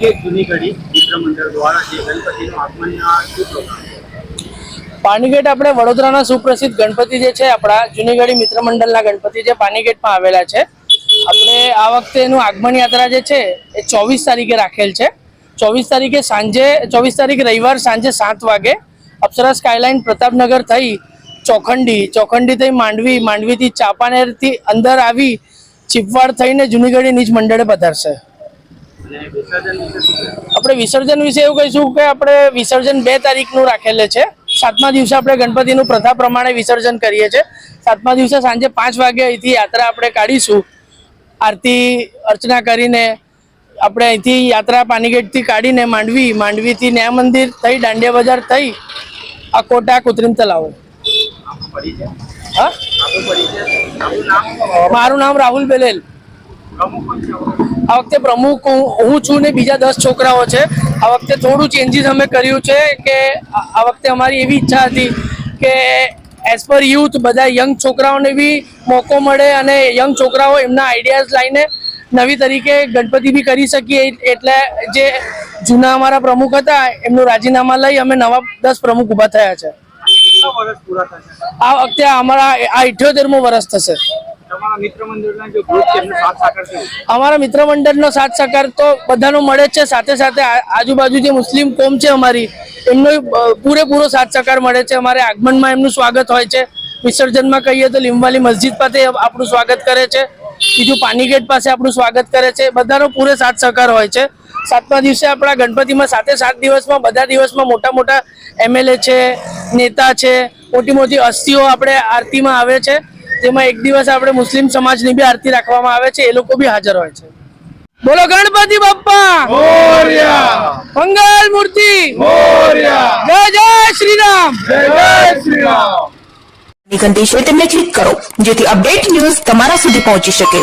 પાણીગેટ જૂની ઘડી મિત્ર મંડળ દ્વારા જે ગણપતિનું આગમનના શું પ્રોગ્રામ? પાણીગેટ આપણે વડોદરાના સુપ્રસિદ્ધ ગણપતિ જે છે, આપણા જૂનીગઢી મિત્ર મંડળના ગણપતિ જે પાણીગેટમાં આવેલા છે, આપણે આ વખતે એનું આગમન યાત્રા જે છે, એ ચોવીસ તારીખે રાખેલ છે. ચોવીસ તારીખે સાંજે, ચોવીસ તારીખ રવિવાર સાંજે સાત વાગે અપ્સરા સ્કાયલાઇન પ્રતાપનગર થઈ ચોખંડી ચોખંડી થઈ માંડવી, માંડવીથી ચાપાનેરથી અંદર આવી ચીપવાડ થઈને જૂનીગઢી નીચ મંડળે પધારશે અને વિસર્જન વિશે શું કહેશો? આપણે વિસર્જન વિશે એવું કહીશું કે આપણે વિસર્જન બે તારીખનું રાખેલું છે. સાતમા દિવસે આપણે ગણપતિનું પ્રથા પ્રમાણે વિસર્જન કરીએ છીએ સાતમા દિવસે સાંજે પાંચ વાગે અહીંથી યાત્રા આપણે કાઢીશું. આરતી અર્ચના કરીને આપણે અહીંથી યાત્રા પાનીગેટથી કાઢીને માંડવી માંડવીથી ન્યાય મંદિર થઈ દાંડિયા બજાર થઈ આ કોટા કૃત્રિમ તલાવ. મારું નામ રાહુલ બેલેલ પ્રમુખ કોણ છે આપણો? આ વખતે પ્રમુખ હું છું ને બીજા દસ છોકરાઓ છે. આ વખતે થોડું ચેન્જીસ અમે કર્યું છે કે આ વખતે અમારી એવી ઈચ્છા હતી કે એઝ પર યુથ બધા યંગ છોકરાઓને બી મોકો મળે અને યંગ છોકરાઓ એમના આઈડિયાઝ લાવીને નવી તરીકે ગણપતિ બી કરી શકીએ. એટલે જે જૂના અમારા પ્રમુખ હતા એમનું રાજીનામા લઈ અમે નવા દસ પ્રમુખ ઊભા થયા છે. આ વખતે અમારા આ ઇઠ્યોતેરમું વર્ષ થશે. અમારા મિત્ર મંડળનો સાથ સહકાર તો બધાનો મળે જ છે. સાથે સાથે આજુબાજુ જે મુસ્લિમ કોમ છે અમારી, એમનો પૂરેપૂરો સાથ સહકાર મળે છે. અમારે આગમનમાં એમનું સ્વાગત હોય છે. વિસર્જનમાં કહીએ તો લીંબાલી મસ્જિદ પાસે આપણું સ્વાગત કરે છે. બીજું પાનીગેટ પાસે આપણું સ્વાગત કરે છે. બધાનો પૂરે સાથ સહકાર હોય છે. સાતમા દિવસે આપણા ગણપતિમાં સાથે સાત દિવસમાં, બધા દિવસમાં મોટા મોટા એમએલએ છે, નેતા છે, મોટી મોટી અસ્થિઓ આપણે આરતીમાં આવે છે. જેમાં એક દિવસ આપણે મુસ્લિમ સમાજની બી આરતી રાખવામાં આવે છે એ લોકો બી હાજર હોય છે. બોલો ગણપતિ બાપ્પા! મંગલ મૂર્તિ! જય જય શ્રી રામ ઘંટી છે તેમને ક્લિક કરો જેથી અપડેટ ન્યૂઝ તમારા સુધી પહોંચી શકે.